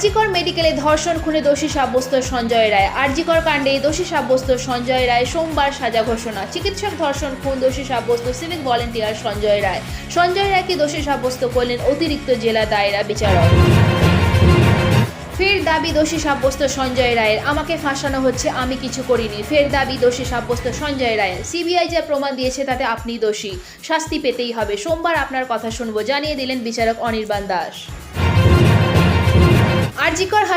আরজিকর মেডিকেলে ধর্ষণ খুনে দোষী সাব্যস্ত সঞ্জয় রায়। আরজিকর কাণ্ডে দোষী সাব্যস্ত সঞ্জয় রায় সোমবার সাজা ঘোষণা। চিকিৎসক ধর্ষণ খুন দোষী সাব্যস্ত সিভিক ভলেন্টিয়ার সঞ্জয় রায়। সঞ্জয় রায়কে দোষী সাব্যস্ত করলেন অতিরিক্ত জেলা দায়রা বিচারক। ফের দাবি দোষী সাব্যস্ত সঞ্জয় রায়ের, আমাকে ফাঁসানো হচ্ছে, আমি কিছু করিনি। ফের দাবি দোষী সাব্যস্ত সঞ্জয় রায়ের, সিবিআই যা প্রমাণ দিয়েছে, তাতে আপনি দোষী। শাস্তি পেতেই হবে। সোমবার আপনার কথা শুনব। জানিয়ে দিলেন বিচারক অনির্বাণ দাস।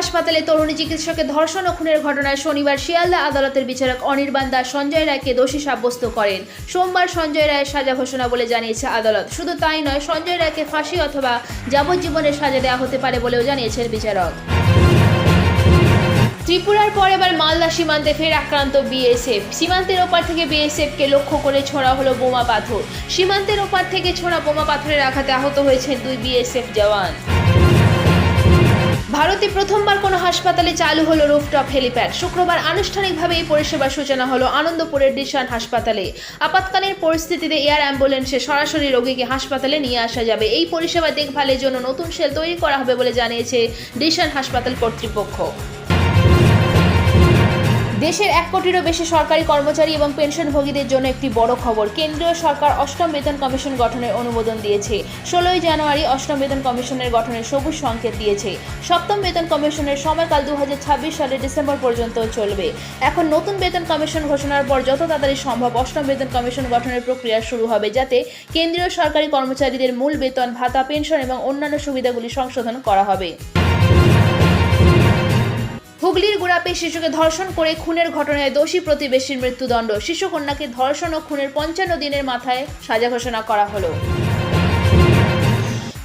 হাসপাতালে তরুণী চিকিৎসকের ধর্ষণ ও খুনের ঘটনায় শনিবার শিয়ালদা আদালতের বিচারক অনির্বাণ দাস, সঞ্জয় রায়কে দোষী সাব্যস্ত করেন। সোমবার সঞ্জয় রায়ের সাজা ঘোষণা বলে জানিয়েছে আদালত। শুধু তাই নয়, সঞ্জয় রায়কে ফাঁসি অথবা যাবজ্জীবনের সাজা দেওয়া হতে পারে বলেও জানিয়েছেন বিচারক। ত্রিপুরার পর এবার মালদা সীমান্তে ফের আক্রান্ত বিএসএফ। সীমান্তের ওপার থেকে বিএসএফকে লক্ষ্য করে ছোড়া হলো বোমা পাথর। সীমান্তের ওপার থেকে ছোড়া বোমা পাথরের আঘাতে আহত হয়েছেন দুই বিএসএফ জওয়ান। ভারতে প্রথমবার কোনো হাসপাতালে চালু হলো রুফটপ হেলিপ্যাড। শুক্রবার আনুষ্ঠানিকভাবে এই পরিষেবার সূচনা হলো আনন্দপুরের ডিশান হাসপাতালে। আপাতকালীন পরিস্থিতিতে এয়ার অ্যাম্বুলেন্সে সরাসরি রোগীকে হাসপাতালে নিয়ে আসা যাবে। এই পরিষেবা দেখভালের জন্য নতুন সেল তৈরি করা হবে বলে জানিয়েছে ডিশান হাসপাতাল কর্তৃপক্ষ। দেশের এক কোটিরও বেশি সরকারি কর্মচারী এবং পেনশনভোগীদের জন্য একটি বড় খবর। কেন্দ্রীয় সরকার অষ্টম বেতন কমিশন গঠনের অনুমোদন দিয়েছে। ষোলোই জানুয়ারি অষ্টম বেতন কমিশনের গঠনের সবুজ সংকেত দিয়েছে। সপ্তম বেতন কমিশনের সময়কাল দু হাজার ছাব্বিশ সালের ডিসেম্বর পর্যন্ত চলবে। এখন নতুন বেতন কমিশন ঘোষণার পর যত তাড়াতাড়ি সম্ভব অষ্টম বেতন কমিশন গঠনের প্রক্রিয়া শুরু হবে যাতে কেন্দ্রীয় সরকারি কর্মচারীদের মূল বেতন, ভাতা, পেনশন এবং অন্যান্য সুবিধাগুলি সংশোধন করা হবে। হুগলির গুড়াপে শিশুকে ধর্ষণ করে খুনের ঘটনায় দোষী প্রতিবেশীর মৃত্যুদণ্ড। শিশুকন্যাকে ধর্ষণ ও খুনের পঞ্চান্ন দিনের মাথায় সাজা ঘোষণা করা হলো।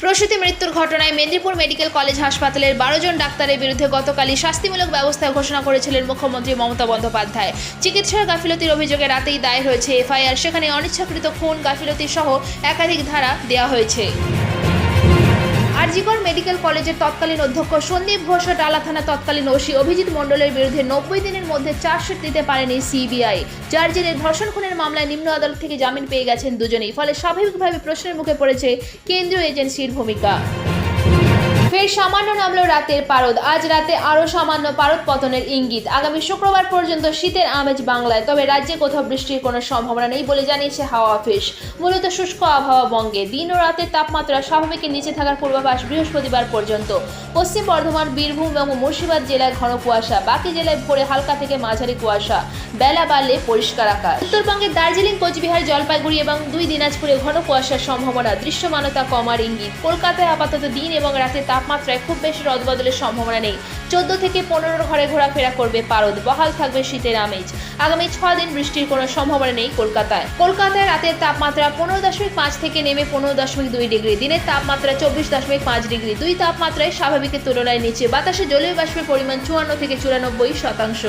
প্রসূতি মৃত্যুর ঘটনায় মেদিনীপুর মেডিকেল কলেজ হাসপাতালের বারো জন ডাক্তারের বিরুদ্ধে গতকালই শাস্তিমূলক ব্যবস্থা ঘোষণা করেছিলেন মুখ্যমন্ত্রী মমতা বন্দ্যোপাধ্যায়। চিকিৎসার গাফিলতির অভিযোগে রাতেই দায়ের হয়েছে এফআইআর। সেখানে অনিচ্ছাকৃত খুন, গাফিলতি সহ একাধিক ধারা দেওয়া হয়েছে। আরজিকর মেডিকেল কলেজের তৎকালীন অধ্যক্ষ সন্দীপ ঘোষ ও টালা থানা তৎকালীন ওসি অভিজিৎ মণ্ডলের বিরুদ্ধে নব্বই দিনের মধ্যে চার্জশিট দিতে পারেনি সিবিআই। যার জেরে ধর্ষণ খুনের মামলায় নিম্ন আদালত থেকে জামিন পেয়ে গেছেন দুজনেই। ফলে স্বাভাবিকভাবে প্রশ্নের মুখে পড়েছে কেন্দ্রীয় এজেন্সির ভূমিকা। ফের সামান্য নামলো রাতের পারদ। আজ রাতে আরও সামান্য পারদ পতনের ইঙ্গিত। আগামী শুক্রবার পর্যন্ত শীতের আমেজ বাংলায়, তবে রাজ্যে কোথাও বৃষ্টির কোনো সম্ভাবনা নেই বলে জানিয়েছে হাওয়া অফিস। মূলত শুষ্ক আবহাওয়া বঙ্গে। দিন ও রাতের তাপমাত্রা স্বাভাবিকের নিচে থাকার পূর্বাভাস বৃহস্পতিবার পর্যন্ত। পশ্চিম বর্ধমান, বীরভূম এবং মুর্শিদাবাদ জেলায় ঘন কুয়াশা। বাকি জেলায় ভোরে হালকা থেকে মাঝারি কুয়াশা। বেলা বাড়লে পরিষ্কার আকাশ। উত্তরবঙ্গের দার্জিলিং, কোচবিহার, জলপাইগুড়ি এবং দুই দিনাজপুরে ঘন কুয়াশার সম্ভাবনা। দৃশ্যমানতা কমার ইঙ্গিত। কলকাতায় আপাতত দিন এবং রাতের তাপমাত্রায় খুব বেশি রদবদলের সম্ভাবনা নেই। চোদ্দ থেকে পনেরো ঘরে ঘোরাফেরা করবে পারদ। বহাল থাকবে শীতের আমেজ। আগামী ছ দিন বৃষ্টির কোনো সম্ভাবনা নেই কলকাতায়। কলকাতায় রাতের তাপমাত্রা পনেরো দশমিক পাঁচ থেকে নেমে পনেরো দশমিক দুই ডিগ্রি। দিনের তাপমাত্রা চব্বিশ দশমিক পাঁচ ডিগ্রি। দুই তাপমাত্রায় স্বাভাবিকের তুলনায় নিচে। বাতাসে জলীয় বাষ্পের পরিমাণ চুয়ান্ন থেকে চুরানব্বই শতাংশ।